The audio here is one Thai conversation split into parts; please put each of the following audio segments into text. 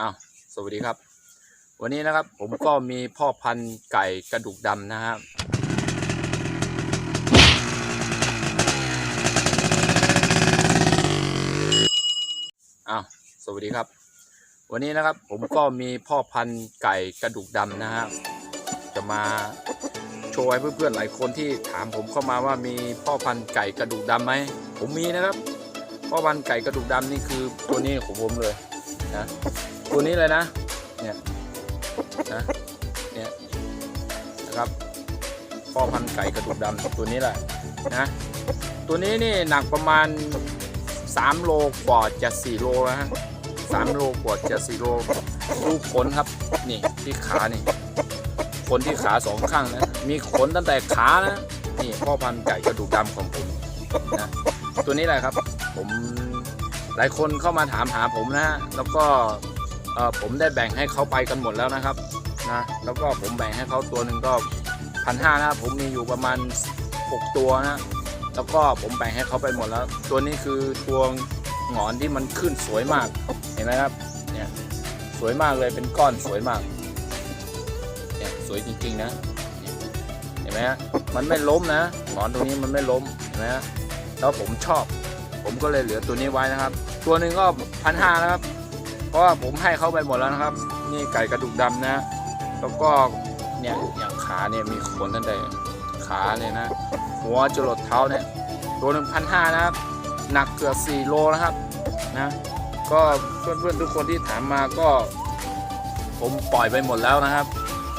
อ้าวสวัสดีครับ วันนี้นะครับผมก็มีพ่อพันธุ์ไก่กระดูกดำนะครับอ้าวสวัสดีครับ วันนี้นะครับผมก็มีพ่อพันธุ์ไก่กระดูกดำนะครับจะมาโชว์ให้เพื่อนๆหลายคนที่ถามผมเข้ามาว่ามีพ่อพันธุ์ไก่กระดูกดำไหมผมมีนะครับ พ่อพันธุ์ไก่กระดูกดำนี่คือตัวนี้ของผมเลยนะ ตัวนี้เลยนะ เนี่ยนะเนี่ยนะครับพ่อพันไก่กระดูกดำตัวนี้แหละนะตัวนี้นี่หนักประมาณ 3 โลกว่าจะ 4 โลแล้วฮะสามโลกว่าจะ4โลดูขนครับ นี่ที่ขานี่ขนที่ขาสองข้างนะมีขนตั้งแต่ขานะนี่พ่อพันไก่กระดูกดำของผมนะตัวนี้แหละครับ ผมหลายคนเข้ามาถามหาผมนะฮะแล้วก็ ผมได้แบ่งให้เขาไปกันหมดแล้วนะครับนะแล้วก็ผมแบ่งให้เขาตัวหนึ่งก็พันห้านะผมมีอยู่ประมาณ 6 ตัวนะแล้วก็ผมแบ่งให้เขาไปหมดแล้ว ตัวนี้คือตัวหงอนที่มันขึ้นสวยมากเห็นไหมครับเนี่ยสวยมากเลยเป็นก้อนสวยมากเนี่ยสวยจริงๆนะเห็นไหมฮะมันไม่ล้มนะหงอนตรงนี้มันไม่ล้มเห็นไหมฮะแล้วผมชอบ ผมก็เลยเหลือตัวนี้ไว้นะครับ ตัวหนึ่งก็พันห้านะครับ เพราะว่าผมให้เขาไปหมดแล้วนะครับ นี่ไก่กระดูกดำนะ แล้วก็เนี่ยอย่างขาเนี่ยมีขนตั้งแต่ขาเลยนะ หัวจรดเท้าเนี่ยตัวหนึ่งพันห้านะครับ หนักเกือบสี่โลนะครับนะก็เพื่อนๆทุกคนที่ถามมาก็ ผมปล่อยไปหมดแล้วนะครับ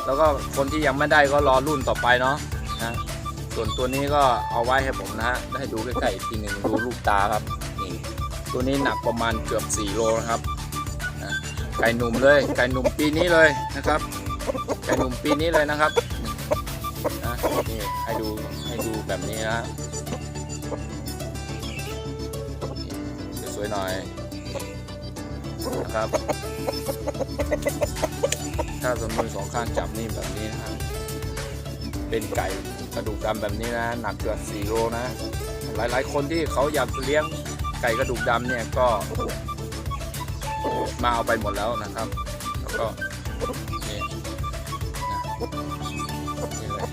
แล้วก็คนที่ยังไม่ได้ก็รอรุ่นต่อไปเนาะนะส่วนตัวนี้ก็เอาไว้ให้ผมนะฮะให้ดูใกล้ๆอีกทีหนึ่งดูลูกตาครับนี่ตัวนี้หนักประมาณเกือบ 4 โลนะครับ ไก่หนุ่มเลยไก่หนุ่มปีนี้เลยนะครับ ไก่หนุ่มปีนี้เลยนะครับนะนี่ให้ดูให้ดูแบบนี้นะสวยๆหน่อยนะครับ ถ้าสมมือสองข้างจับนี่แบบนี้นะครับเป็นไก่กระดูกดำแบบนี้นะหนักเกือบ4โลนะ หลายๆ คนที่เขาอยากเลี้ยงไก่กระดูกดำเนี่ยก็ มาเอาไปหมดแล้วนะครับ แล้วก็นี่นะนี่เลย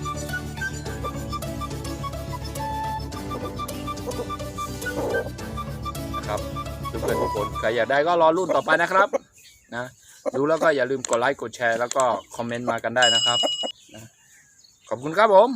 นะครับเพื่อนทุกคนใครอยากได้ก็รอรุ่นต่อไปนะครับนะดูแล้วก็อย่าลืมกดไลค์กดแชร์ แล้วก็คอมเมนต์มากันได้นะครับนะขอบคุณครับผม